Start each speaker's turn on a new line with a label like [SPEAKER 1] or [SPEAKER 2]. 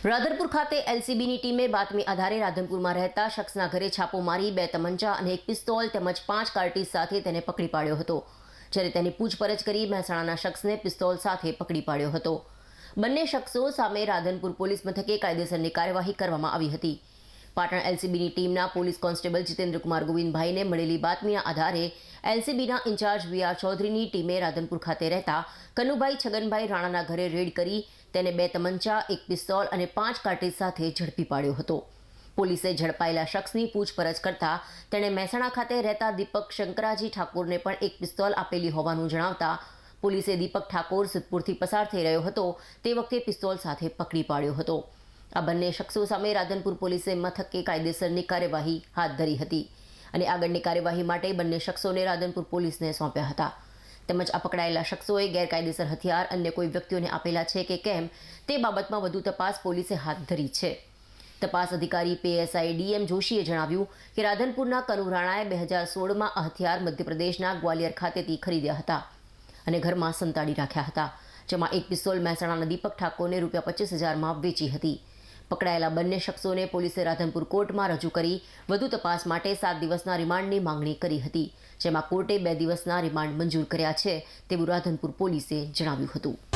[SPEAKER 1] રાધનપુર ખાતે એલસીબીની ટીમે બાતમી આધારે રાધનપુરમાં રહેતા શખ્સના ઘરે છાપો મારી, બે તમંચા અને એક પિસ્તોલ તેમજ પાંચ કાર્ટીજ સાથે તેને પકડી પાડ્યો હતો, જ્યારે તેની પૂછપરછ કરી મહેસાણાના શખ્સને પિસ્તોલ સાથે પકડી પાડ્યો હતો. બંને શખ્સો સામે રાધનપુર પોલીસ મથકે કાયદેસરની કાર્યવાહી કરવામાં આવી હતી. પાટણ એલસીબીની ટીમના પોલીસ કોન્સ્ટેબલ જીતેન્દ્રકુમાર ગોવિંદભાઈને મળેલી બાતમીના આધારે એલસીબીના ઇન્ચાર્જ વી આર ચૌધરીની ટીમે રાધનપુર ખાતે રહેતા કનુભાઈ છગનભાઈ રાણાના ઘરે રેડ કરી તેને બે તમંચા, એક પિસ્તોલ અને પાંચ કાર્ટીજ સાથે ઝડપી પાડ્યો હતો. પોલીસે ઝડપાયેલા શખ્સની પૂછપરછ કરતા તેણે મહેસાણા ખાતે રહેતા દીપક શંકરાજી ઠાકોરને પણ એક પિસ્તોલ આપેલી હોવાનું જણાવતા પોલીસે દીપક ઠાકોર સિદ્ધપુરથી પસાર થઈ રહ્યો હતો. તે વખતે પિસ્તોલ સાથે પકડી પાડ્યો હતો. આ બંને શખ્સો સામે રાધનપુર પોલીસે મથકે કાયદેસરની કાર્યવાહી હાથ ધરી હતી અને આગળની કાર્યવાહી માટે બંને શખ્સોને રાધનપુર પોલીસને સોંપ્યા હતા. તેમજ આ પકડાયેલા શખ્સોએ ગેરકાયદેસર હથિયાર અન્ય કોઈ વ્યક્તિઓને આપેલા છે કે કેમ તે બાબતમાં વધુ તપાસ પોલીસે હાથ ધરી છે. તપાસ અધિકારી પીએસઆઈ ડીએમ જોશીએ જણાવ્યું કે રાધનપુરના કનુ રાણાએ બે હજાર સોળમાં આ હથિયાર મધ્યપ્રદેશના ગ્વાલિયર ખાતેથી ખરીદ્યા હતા અને ઘરમાં સંતાડી રાખ્યા હતા, જેમાં એક પિસ્તોલ મહેસાણાના દીપક ઠાકોરને રૂપિયા પચીસ હજારમાં વેચી હતી. પકડાયેલા બંને શખ્સોને પોલીસે રાધનપુર કોર્ટમાં રજૂ કરી વધુ તપાસ માટે સાત દિવસના રિમાન્ડની માંગણી કરી હતી, જેમાં કોર્ટે બે દિવસના રિમાન્ડ મંજૂર કર્યા છે, તેવું રાધનપુર પોલીસે જણાવ્યું હતું.